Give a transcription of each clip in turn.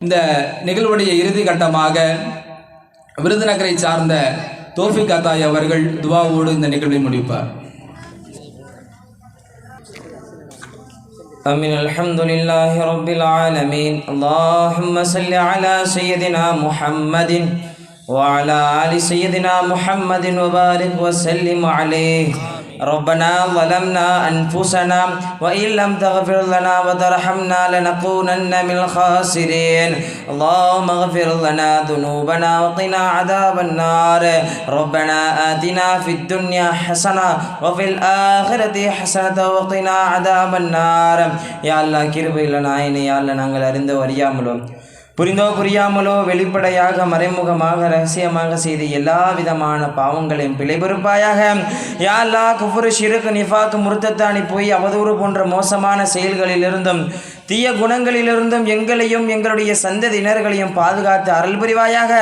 இந்த நிகழ்வுடைய இறுதி கட்டமாக விருதுநகரை சார்ந்த தோஃபிக் அத்தாய் அவர்கள் துவாவோடு இந்த நிகழ்வை முடிப்பார் أمين الحمد لله رب العالمين اللهم صل على سيدنا محمد وعلى آل سيدنا محمد وبارك وسلم عليه ربنا ظلمنا أنفسنا وإن لم تغفر لنا وترحمنا لنكونن من الخاسرين. اللهم اغفر لنا ذنوبنا وقنا عذاب النار. ربنا آتنا في الدنيا حسنة وفي الآخرة حسنة وقنا عذاب النار. يا الله كرب لنا يا الله نانجل أرند ورياملو புரிந்தோ புரியாமலோ வெளிப்படையாக மறைமுகமாக ரகசியமாக செய்த எல்லா விதமான பாவங்களையும் பிழை பொறுப்பாயாக. யா குஃபுரு ஷிருக்கு நிஃபாக்கு முருத்தத்தானி போய் அவதூறு போன்ற மோசமான செயல்களிலிருந்தும் தீய குணங்களிலிருந்தும் எங்களையும் எங்களுடைய சந்ததியினர்களையும் பாதுகாத்து அருள் புரிவாயாக.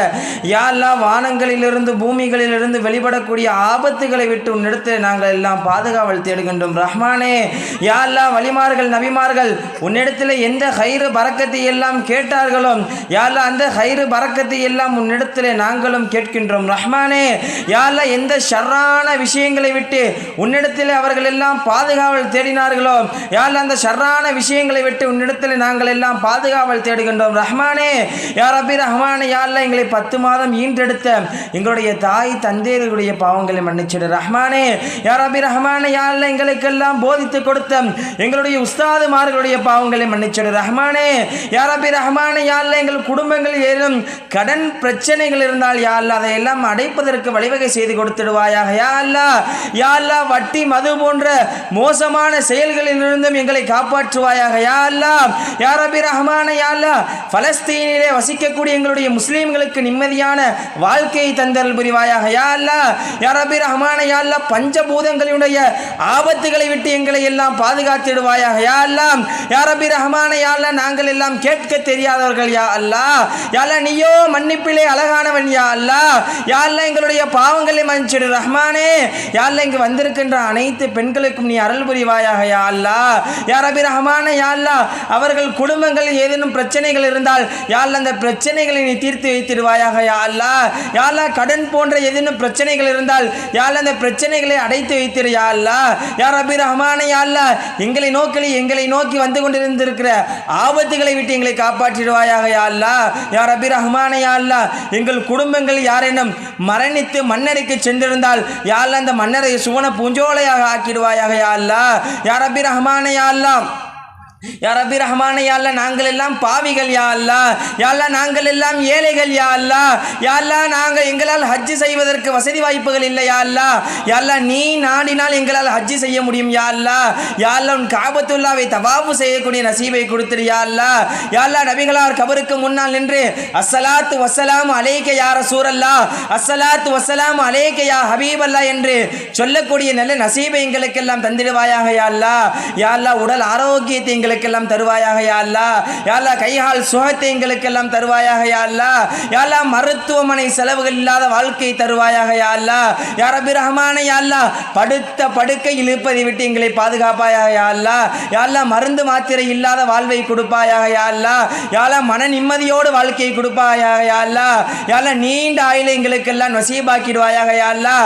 யாரெல்லாம் வானங்களிலிருந்து பூமிகளிலிருந்து வெளிப்படக்கூடிய ஆபத்துகளை விட்டு உன்னிடத்தில் நாங்கள் எல்லாம் பாதுகாவல் தேடுகின்றோம் ரஹ்மானே. யாரெல்லாம் அல்லா வலிமார்கள் நபிமார்கள் உன்னிடத்தில் எந்த ஹைறு பறக்கத்தை எல்லாம் கேட்டார்களோ யாரெல்லாம் அந்த ஹைறு பறக்கத்தை எல்லாம் உன்னிடத்தில் நாங்களும் கேட்கின்றோம் ரஹ்மானே. யாரெல்லாம் எந்த ஷர்ரான விஷயங்களை விட்டு உன்னிடத்தில் அவர்கள் எல்லாம் பாதுகாவல் தேடினார்களோ யாரெல்லாம் அந்த ஷர்ரான விஷயங்களை விட்டு உன்னிடத்தில் நாங்கள் எல்லாம் பாதுகாவல் தேடுகின்றோம். ரஹ்மானே யார் ரபி ரஹ்மானே யா எங்களை பத்து மாதம் ஈன்றெடுத்த எங்களுடைய தாய் தந்தையர்களுடைய பாவங்களை மன்னிச்சிடு. ரஹ்மானே யார் ரபி ரஹ்மானே யா எங்களுக்கெல்லாம் போதித்து கொடுத்த எங்களுடைய உஸ்தாதுமார்களுடைய பாவங்களை மன்னிச்சிடு. ரஹ்மானே யார் ரபி ரஹ்மானே யா எங்கள் குடும்பங்கள் ஏதும் கடன் பிரச்சனைகள் இருந்தால் யா அதையெல்லாம் அடைப்பதற்கு வழிவகை செய்து கொடுத்துடுவாயாக. யா அல்லா யா அல்லா வட்டி மது போன்ற மோசமான செயல்களிலிருந்தும் எங்களை காப்பாற்றுவாயாக. யா அல்லா யா ரபி ரஹ்மான யா அல்லா பலஸ்தீனிலே வசிக்கக்கூடிய எங்களுடைய முஸ்லீம்களுக்கு நிம்மதியான வாழ்க்கையை தந்தல் புரிவாயாக. யா அல்லா யா ரபி ரஹ்மான யா அல்லா பஞ்சபூதங்களுடைய ஆபத்துகளை விட்டு எங்களை எல்லாம் பாதுகாத்திடுவாயாக. யா அல்லா யா ரபி ரஹ்மான யா அல்லா நாங்கள் எல்லாம் கேட்க தெரியாதவர்கள் யா அல்லா. யா அல்லா நீயோ மன்னிப்பிலே அழகானவன் யா அல்லா. யா அல்லா எங்களுடைய பாவங்களை மன்னிச்சிடு ரஹ்மானே. யா அல்லா இங்கு வந்திருக்கின்ற அனைத்து பெண்களுக்கும் நீ அருள் புரிவாயாக யா அல்லா. யா ரபி ரஹ்மான யா அல்லா அவர்கள் குடும்பங்களில் ஏதேனும் பிரச்சனைகள் இருந்தால் யாழ் அந்த பிரச்சனைகளை நீ தீர்த்து வைத்திடுவாயாக யா அல்லா. யா கடன் போன்ற ஏதேனும் பிரச்சனைகள் இருந்தால் யாழ் அந்த பிரச்சனைகளை அடைத்து வைத்திரு யா அல்லா. யா ரபி ரஹ்மான யா அல்லா எங்களை நோக்கி எங்களை நோக்கி வந்து கொண்டிருந்திருக்கிற ஆபத்துகளை விட்டு எங்களை காப்பாற்றிடுவாயாக யா அல்லா. யா ரபி ரஹ்மான யா அல்லா. எங்கள் குடும்பங்கள் யாரேனும் மரணித்து மண்ணறைக்கு சென்றிருந்தால் யா அந்த மன்னரை சுவன பூஞ்சோலையாக ஆக்கிடுவாயாக யா அல்லா. யா ரபி ரஹ்மான யா அல்லா. யா ரபி ரஹ்மான யா நாங்கள் எல்லாம் பாவிகள் யா அல்லா. யா நாங்கள் எல்லாம் ஏழைகள் யா அல்லா. யாழ்லா நாங்கள் எங்களால் ஹஜ்ஜு செய்வதற்கு வசதி வாய்ப்புகள் இல்லை யா அல்லா. யாழ்லா நீ நாடினால் எங்களால் ஹஜ்ஜு செய்ய முடியும் யா அல்லா. யா உன் காபத்துல்லாவை தவாபு செய்யக்கூடிய நசீபை கொடுத்துரு யா அல்லா. யாழ்லா நபிகளார் கபருக்கு முன்னால் நின்று அஸ்ஸலாத்து வசலாம் அலேக்க யார சூரல்லா அஸ்ஸலாத்து வசலாம் அலேக்க யா ஹபீபல்லா என்று சொல்லக்கூடிய நல்ல நசீபை எங்களுக்கெல்லாம் தந்திடுவாயாக யா அல்லா. யாழ்லா உடல் ஆரோக்கியத்தை எங்கள் எங்களுக்கெல்லாம் தருவாயாக யாழ்லா யாழ்லா கைகால் சுகத்தை எங்களுக்கெல்லாம் தருவாயாக யாழ்லா யாழ்லா மருத்துவமனை செலவுகள் இல்லாத வாழ்க்கை தருவாயாக யாழ்லா அல்லா. யா ரபி படுத்த படுக்கையில் இருப்பதை விட்டு எங்களை பாதுகாப்பாயாக யாழ்லா யாழ்லா மருந்து மாத்திரை இல்லாத வாழ்வை கொடுப்பாயாக யாழ்லா அல்லா. மன நிம்மதியோடு வாழ்க்கையை கொடுப்பாயாக யா யாழ்லா நீண்ட ஆயுளை எங்களுக்கெல்லாம் நசீபாக்கிடுவாயாக யா அல்லா.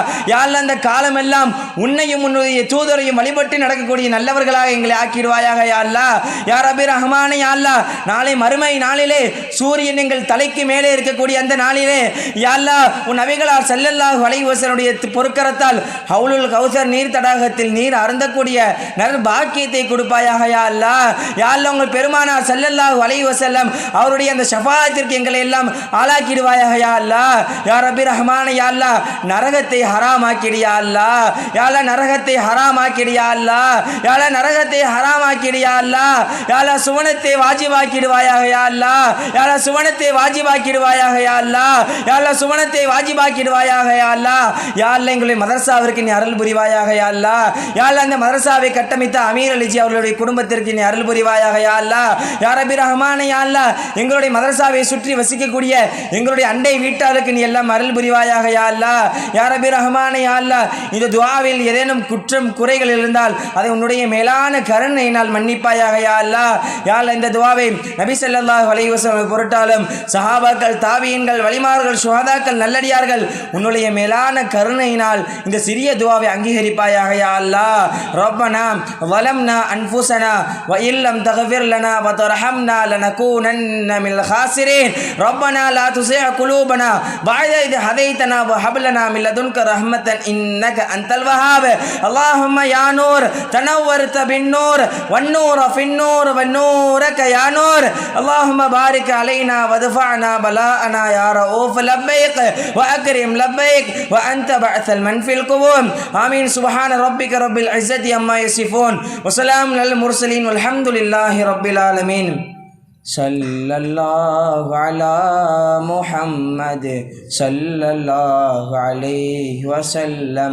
அந்த காலமெல்லாம் உன்னையும் உன்னுடைய தூதரையும் வழிபட்டு நடக்கக்கூடிய நல்லவர்களாக எங்களை ஆக்கிடுவாயாக யாழ்லா அல்லா யா ரபி ரஹ்மானே யா அல்லா. நாளை மறுமை நாளிலே சூரியன் எங்கள் தலைக்கு மேலே இருக்கக்கூடிய அந்த நாளிலே யா அல்லா. உன் நபிகளார் செல்லல்லாஹ் வலைவசனுடைய பொருட்கரத்தால் ஹவுலுல் கௌசர் நீர் தடாகத்தில் நீர் அருந்தக்கூடிய நல் பாக்கியத்தை கொடுப்பாயாக யா அல்லா. யா அல்லா உங்கள் பெருமானார் செல்லல்லாஹ் வலைவசல்லம் அவருடைய அந்த ஷஃபாத்திற்கு எங்களை எல்லாம் ஆளாக்கிடுவாயாக யா அல்லா. யார் அபி ரஹ்மான யா அல்லா. நரகத்தை ஹராமாக்கிடியா அல்லா. யாழ நரகத்தை ஹராமாக்கிடியா அல்லா. யாழ நரகத்தை ஹராமாக்கிடியா அல்லா. யா சுவனத்தை வாஜிபாக்கிடுவாயாக யா அல்லா யா சுவனத்தை வாஜிபாக்கிடுவாயாக யா அல்லா யா சுவனத்தை வாஜிபாக்கிடுவாயாக யா அல்லா யா எங்களுடைய மதரசாவிற்கு நீ அருள் புரிவாயாக யா அல்லா யா அந்த மதரசாவை கட்டமைத்த அமீர் அலிஜி அவர்களுடைய குடும்பத்திற்கு நீ அருள் புரிவாயாக யா அல்லா யா ரபி யா அல்லா எங்களுடைய மதரசாவை சுற்றி வசிக்கக்கூடிய எங்களுடைய அண்டை வீட்டாருக்கு நீ எல்லாம் அருள் புரிவாயாக யா அல்லா யா ரபி யா அல்லா இந்த துவாவில் ஏதேனும் குற்றம் குறைகள் இருந்தால் அதை உன்னுடைய மேலான கருணையினால் மன்னிப்பாயாக செய்வாயாக யா அல்லா யால் இந்த துவாவை நபி சல்லாஹ் வலைவசம் பொருட்டாலும் சஹாபாக்கள் தாவியன்கள் வழிமார்கள் சுகாதாக்கள் நல்லடியார்கள் உன்னுடைய மேலான கருணையினால் இந்த சிறிய துவாவை அங்கீகரிப்பாயாக யா அல்லா ரொப்பனா வலம்னா அன்பூசனா வயில்லம் தகவிர் லனா வத்தரஹம்னா லனகூனன்ன மில் ஹாசிரேன். ரொப்பனா லா துசே குலூபனா பாய்த இது ஹதைத்தனா வஹபலனா மில்லதுன்க ரஹ்மத்தன் இன்னக அந்தல் வஹாப். அல்லாஹும்ம யானூர் தனவ்வருத்த பின்னூர் வன்னூர் அஃபி في النور والنورك يا نور اللهم بارك علينا ودفعنا بلاءنا يا رؤوف لبيك وأكرم لبيك وأنت بعث المن في القبور آمين سبحان ربك رب العزة عما يصفون وسلام على المرسلين والحمد لله رب العالمين صلى الله على محمد صلى الله عليه وسلم